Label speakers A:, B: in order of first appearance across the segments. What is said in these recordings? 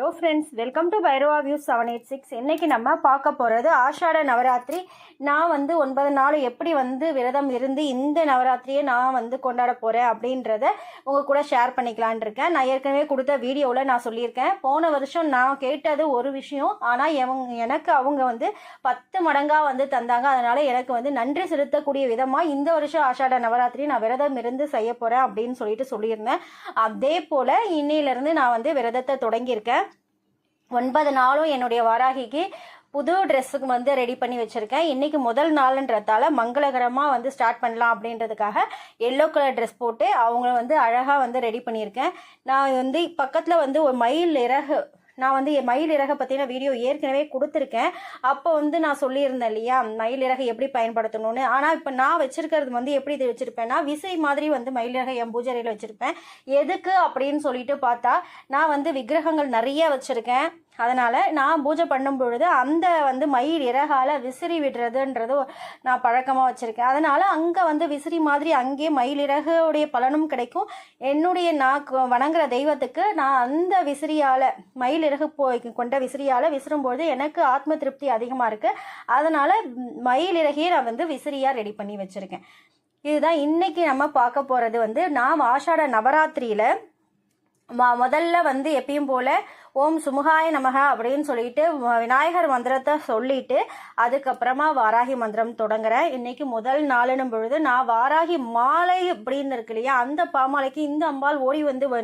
A: Hello friends welcome to பைரோவா view seven eight six இன்னைக்கு நம்ம பார்க்க போகிறது ஆஷாட நவராத்திரி. நான் வந்து ஒன்பது நாள் எப்படி வந்து விரதம் இருந்து இந்த நவராத்திரியை நான் வந்து கொண்டாட போகிறேன் அப்படின்றத உங்கள் கூட ஷேர் பண்ணிக்கலான் இருக்கேன். நான் ஏற்கனவே கொடுத்த வீடியோவில் நான் சொல்லியிருக்கேன். போன வருஷம் நான் கேட்டது ஒரு விஷயம். ஆனால் எவங்க எனக்கு அவங்க வந்து பத்து மடங்காக வந்து தந்தாங்க. அதனால் எனக்கு வந்து நன்றி செலுத்தக்கூடிய விதமாக இந்த வருஷம் ஆஷாட நவராத்திரி நான் விரதம் இருந்து செய்ய போகிறேன் அப்படின்னு சொல்லிட்டு சொல்லியிருந்தேன். அதே போல் இன்னையிலேருந்து நான் வந்து விரதத்தை தொடங்கியிருக்கேன். ஒன்பது நாளும் என்னுடைய வாராகிக்கு புது ட்ரெஸ்ஸுக்கு வந்து ரெடி பண்ணி வச்சுருக்கேன். இன்றைக்கி முதல் நாளுன்றதால மங்களகரமாக வந்து ஸ்டார்ட் பண்ணலாம் அப்படின்றதுக்காக எல்லோ கலர் ட்ரெஸ் போட்டு அவங்கள வந்து அழகாக வந்து ரெடி பண்ணியிருக்கேன். நான் வந்து பக்கத்தில் வந்து ஒரு மயில் இறகு நான் வந்து என் மயில் இறகை பற்றின வீடியோ ஏற்கனவே கொடுத்துருக்கேன். அப்போ வந்து நான் சொல்லியிருந்தேன் இல்லையா? மயில் இறகை எப்படி பயன்படுத்தணும்னு. ஆனால் இப்போ நான் வச்சுருக்கிறது வந்து எப்படி இது வச்சுருப்பேன்னா விசை மாதிரி வந்து மயில் இறகை என் பூஜரையில் வச்சுருப்பேன். எதுக்கு அப்படின்னு சொல்லிட்டு பார்த்தா நான் வந்து விக்கிரகங்கள் நிறைய வச்சுருக்கேன். அதனால் நான் பூஜை பண்ணும் பொழுது அந்த வந்து மயில் இறகால விசிறி விடுறதுன்றது நான் பழக்கமாக வச்சுருக்கேன். அதனால் அங்கே வந்து விசிறி மாதிரி அங்கேயே மயில் இறகுடைய பலனும் கிடைக்கும். என்னுடைய நான் வணங்குற தெய்வத்துக்கு நான் அந்த விசிறியால் மயில் இறகு போய் கொண்ட விசிறியால் விசிறும்பொழுது எனக்கு ஆத்ம திருப்தி அதிகமாக இருக்குது அதனால் மயில் இறகையே நான் வந்து விசிறியாக ரெடி பண்ணி வச்சுருக்கேன். இதுதான் இன்னைக்கு நம்ம பார்க்க போகிறது வந்து நான் ஆஷாட நவராத்திரியில் ம- முதல்ல வந்து எப்பயும் போல் ஓம் சுமுகாய நமக அப்படின்னு சொல்லிட்டு விநாயகர் மந்திரத்தை சொல்லிட்டு அதுக்கப்புறமா வாராகி மந்திரம் தொடங்குறேன். இன்னைக்கு முதல் நாளுன்னும் பொழுது நான் வாராகி மாலை அப்படின்னு இருக்கு இல்லையா அந்த பாமாலைக்கு இந்த அம்பாள் ஓடி வந்து வ-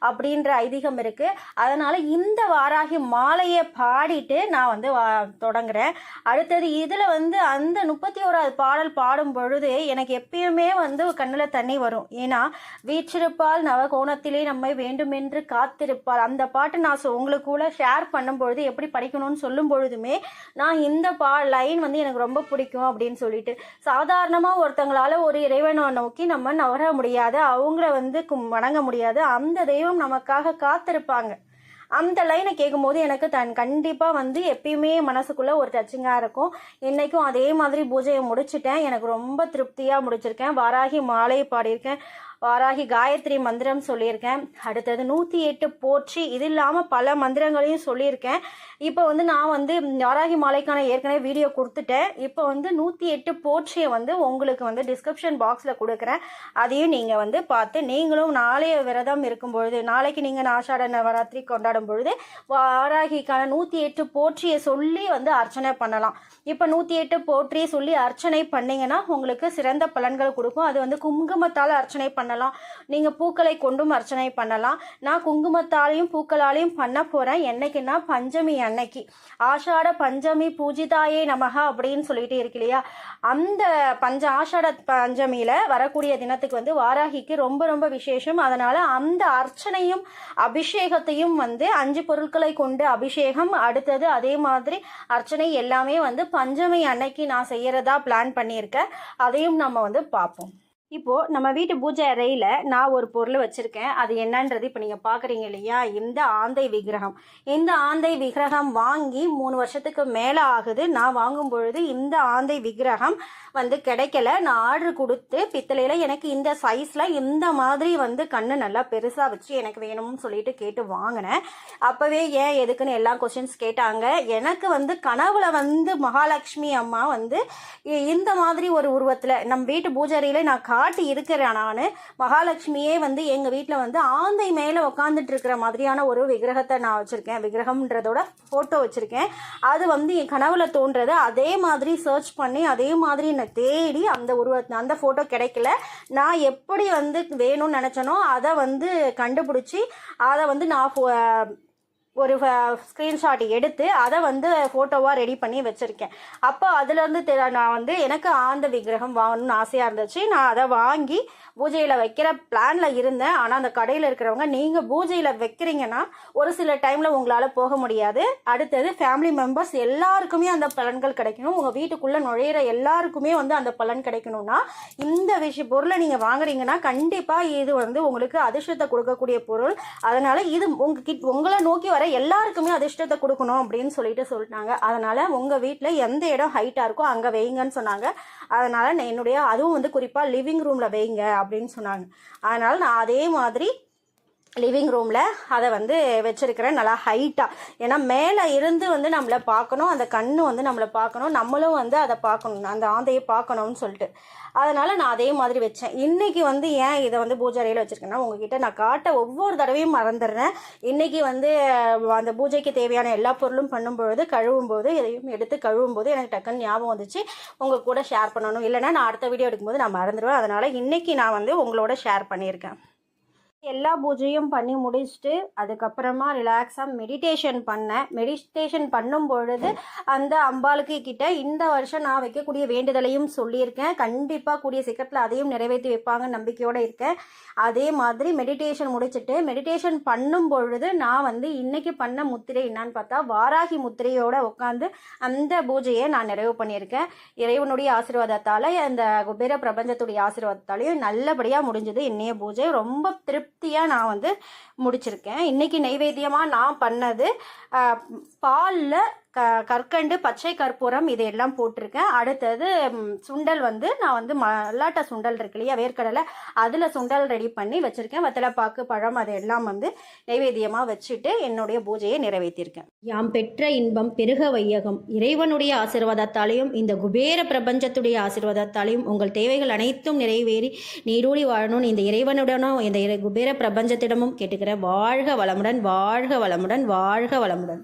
A: அப்படின்ற ஐதீகம் இருக்கு. அதனால இந்த வாராகி மாலையை பாடிட்டு நான் வந்து வா- தொடங்குறேன். அடுத்தது இதுல வந்து அந்த முப்பத்தி ஓராவது பாடல் பாடும் பொழுது எனக்கு எப்பயுமே வந்து கண்ணில் தண்ணி வரும். ஏன்னா வீற்றிருப்பால் நவகோணத்திலே நம்மை வேண்டுமென்று காத்திருப்பால் அந்த பாட்டு நான் சொ- உங்களுக்கு கூட ஷேர் பண்ணும்பொழுது எப்படி படிக்கணும்னு சொல்லும் பொழுதுமே நான் இந்த பா லைன் வந்து எனக்கு ரொம்ப பிடிக்கும் அப்படின்னு சொல்லிட்டு சாதாரணமாக ஒருத்தங்களால் ஒரு இறைவனை நோக்கி நம்ம நவர முடியாது அவங்கள வந்து கும்- வணங்க முடியாது அந்த தெய்வம் நமக்காக காத்திருப்பாங்க. அந்த லைனை கேட்கும்போது எனக்கு தன் கண்டிப்பாக வந்து எப்பயுமே மனசுக்குள்ளே ஒரு டச்சிங்காக இருக்கும். இன்றைக்கும் அதே மாதிரி பூஜையை முடிச்சிட்டேன். எனக்கு ரொம்ப திருப்தியாக முடிச்சிருக்கேன். வாராகி மாலையை பாடியிருக்கேன். வாராகி காயத்ரி மந்திரம் சொல்லியிருக்கேன். அடுத்தது நூற்றி எட்டு போற்றி. இது இல்லாமல் பல மந்திரங்களையும் சொல்லியிருக்கேன். இப்போ வந்து நான் வந்து வாராகி மாலைக்கான ஏற்கனவே வீடியோ கொடுத்துட்டேன். இப்போ வந்து நூற்றி எட்டு போற்றியை வந்து உங்களுக்கு வந்து டிஸ்கிரிப்ஷன் பாக்ஸில் கொடுக்குறேன். அதையும் நீங்கள் வந்து பார்த்து நீங்களும் நாளைய விரதம் இருக்கும் பொழுது நாளைக்கு நீங்கள் ஆஷாட நவராத்திரி கொண்டாடும் பொழுது வாராகிக்கான நூற்றி எட்டு போற்றியை சொல்லி வந்து அர்ச்சனை பண்ணலாம். இப்போ நூற்றி எட்டு போற்றியை சொல்லி அர்ச்சனை பண்ணிங்கன்னா உங்களுக்கு சிறந்த பலன்கள் கொடுக்கும். அது வந்து குங்குமத்தால் அர்ச்சனை பண்ண பண்ணலாம். நீங்கள் பூக்களை கொண்டும் அர்ச்சனை பண்ணலாம். நான் குங்குமத்தாலையும் பூக்களாலையும் பண்ண போகிறேன் என்னைக்குன்னா பஞ்சமி அன்னைக்கு. ஆஷாட பஞ்சமி பூஜிதாயே நமகா அப்படின்னு சொல்லிட்டு இருக்கு இல்லையா? அந்த பஞ்ச ஆஷாட பஞ்சமியில் வரக்கூடிய தினத்துக்கு வந்து வாராகிக்கு ரொம்ப ரொம்ப விசேஷம். அதனால் அந்த அர்ச்சனையும் அபிஷேகத்தையும் வந்து அஞ்சு பொருட்களை கொண்டு அபிஷேகம் அடுத்தது அதே மாதிரி அர்ச்சனை எல்லாமே வந்து பஞ்சமி அன்னைக்கு நான் செய்யறதா பிளான் பண்ணியிருக்கேன். அதையும் நம்ம வந்து பார்ப்போம். இப்போ நம்ம வீட்டு பூஜை அறையில நான் ஒரு பொருள் வச்சிருக்கேன். அது என்னன்றது இப்போ நீங்க பாக்குறீங்க இல்லையா? இந்த ஆந்தை விக்கிரகம். இந்த ஆந்தை விக்கிரகம் வாங்கி மூணு வருஷத்துக்கு மேல ஆகுது. நான் வாங்கும் பொழுது இந்த ஆந்தை விக்கிரகம் வந்து கிடைக்கல. நான் ஆர்டர் கொடுத்து பித்தளையில எனக்கு இந்த சைஸ்ல இந்த மாதிரி வந்து கண்ணு நல்லா பெருசா வச்சு எனக்கு வேணும்னு சொல்லிட்டு கேட்டு வாங்கினேன். அப்பவே ஏன் எதுக்குன்னு எல்லா கொஸ்டின்ஸ் கேட்டாங்க. எனக்கு வந்து கனவுல வந்து மகாலட்சுமி அம்மா வந்து இந்த மாதிரி ஒரு உருவத்துல நம்ம வீட்டு பூஜை அறையில் நான் காட்டி இருக்கிறேன் நான் மகாலட்சுமியே வந்து எங்கள் வீட்டில் வந்து ஆந்தை மேலே உட்காந்துட்டு இருக்கிற மாதிரியான ஒரு விக்கிரகத்தை நான் வச்சுருக்கேன். விக்கிரகம்ன்றதோட ஃபோட்டோ வச்சுருக்கேன். அது வந்து என் கனவுல தோன்றது. அதே மாதிரி சர்ச் பண்ணி அதே மாதிரி என்னை தேடி அந்த உருவத்தை அந்த ஃபோட்டோ கிடைக்கல. நான் எப்படி வந்து வேணும்னு நினச்சனோ அதை வந்து கண்டுபிடிச்சி அதை வந்து நான் ஒரு ஸ்க்ரீன்ஷாட் எடுத்து அதை வந்து ஃபோட்டோவாக ரெடி பண்ணி வச்சுருக்கேன். அப்போ அதுலேருந்து தெ நான் வந்து எனக்கு ஆந்த விக்கிரகம் வாங்கணும்னு ஆசையாக இருந்துச்சு. நான் அதை வாங்கி பூஜையில் வைக்கிற பிளானில் இருந்தேன். ஆனால் அந்த கடையில் இருக்கிறவங்க நீங்கள் பூஜையில் வைக்கிறீங்கன்னா ஒரு சில டைமில் உங்களால் போக முடியாது. அடுத்தது ஃபேமிலி மெம்பர்ஸ் எல்லாருக்குமே அந்த பலன்கள் கிடைக்கணும். உங்கள் வீட்டுக்குள்ளே நுழையிற எல்லாருக்குமே வந்து அந்த பலன் கிடைக்கணும்னா இந்த விஷய பொருளை நீங்கள் வாங்குறீங்கன்னா கண்டிப்பாக இது வந்து உங்களுக்கு அதிர்ஷ்டத்தை கொடுக்கக்கூடிய பொருள். அதனால் இது உங்க கிட்ட உங்களை நோக்கி வர எல்லாருக்குமே அதிர்ஷ்டத்தை கொடுக்கணும் அப்படின்னு சொல்லிட்டு சொல்லிட்டாங்க. அதனால உங்கள் வீட்டில் எந்த இடம் ஹைட்டாக இருக்கோ அங்கே வைங்கன்னு சொன்னாங்க. அதனால் நான் என்னுடைய அதுவும் வந்து குறிப்பாக லிவிங் ரூமில் வைங்க அப்படின்னு சொன்னாங்க. அதனால் நான் அதே மாதிரி லிவிங் ரூமில் அதை வந்து வச்சுருக்கிறேன். நல்லா ஹைட்டாக ஏன்னா மேலே இருந்து வந்து நம்மளை பார்க்கணும் அந்த கண்ணு வந்து நம்மளை பார்க்கணும் நம்மளும் வந்து அதை பார்க்கணும் அந்த ஆந்தையை பார்க்கணும்னு சொல்லிட்டு. அதனால் நான் அதே மாதிரி வச்சேன். இன்றைக்கி வந்து ஏன் இதை வந்து பூஜை அறையில் வச்சுருக்கேன்னா உங்ககிட்ட நான் காட்ட ஒவ்வொரு தடவையும் மறந்துடுறேன். இன்றைக்கி வந்து அந்த பூஜைக்கு தேவையான எல்லா பொருளும் பண்ணும்பொழுது கழுவும்போது எதையும் எடுத்து கழுவும்போது எனக்கு டக்குன்னு ஞாபகம் வந்துச்சு. உங்கள் கூட ஷேர் பண்ணணும். இல்லைன்னா நான் அடுத்த வீடியோ எடுக்கும்போது நான் மறந்துடுவேன். அதனால் இன்றைக்கி நான் வந்து உங்களோட ஷேர் பண்ணியிருக்கேன். எல்லா பூஜையும் பண்ணி முடிச்சுட்டு அதுக்கப்புறமா ரிலாக்ஸாக மெடிடேஷன் பண்ணேன். மெடிடேஷன் பண்ணும் பொழுது அந்த அம்பாளுக்கு கிட்ட இந்த வருஷம் நான் வைக்கக்கூடிய வேண்டுதலையும் சொல்லியிருக்கேன். கண்டிப்பாக கூடிய சீக்கிரத்தில் அதையும் நிறைவேற்றி வைப்பாங்க நம்பிக்கையோடு இருக்கேன். அதே மாதிரி மெடிடேஷன் முடிச்சுட்டு மெடிடேஷன் பண்ணும் பொழுது நான் வந்து இன்னைக்கு பண்ண முத்திரை என்னான்னு பார்த்தா வாராகி முத்திரையோட உட்காந்து அந்த பூஜையை நான் நிறைவு பண்ணியிருக்கேன். இறைவனுடைய ஆசீர்வாதத்தால் அந்த குபேர பிரபஞ்சத்துடைய ஆசீர்வாதத்தாலையும் நல்லபடியாக முடிஞ்சது. இன்னைய பூஜை ரொம்ப திருப்தி திருப்தியாக நான் வந்து முடிச்சிருக்கேன். இன்றைக்கி நைவேத்தியமாக நான் பண்ணது பாலில் க கற்கண்டு பச்சை கற்பூரம் இதையெல்லாம் போட்டிருக்கேன். அடுத்தது சுண்டல் வந்து நான் வந்து மல்லாட்ட சுண்டல் இருக்கு இல்லையா வேர்க்கடலை அதில் சுண்டல் ரெடி பண்ணி வச்சுருக்கேன். வெத்தலைப்பாக்கு பழம் அதையெல்லாம் வந்து நைவேத்தியமாக வச்சுட்டு என்னுடைய பூஜையை நிறைவேற்றியிருக்கேன் யாம் பெற்ற இன்பம் பெருக வையகம். இறைவனுடைய ஆசீர்வாதத்தாலையும் இந்த குபேர பிரபஞ்சத்துடைய ஆசீர்வாதத்தாலையும் உங்கள் தேவைகள் அனைத்தும் நிறைவேறி நீரூழி வாழணும்னு இந்த இறைவனுடனும் இந்த இறை- குபேர பிரபஞ்சத்திடமும் கேட்டுக்கிறேன் வாழ்க வளமுடன் வாழ்க வளமுடன் வாழ்க வளமுடன்.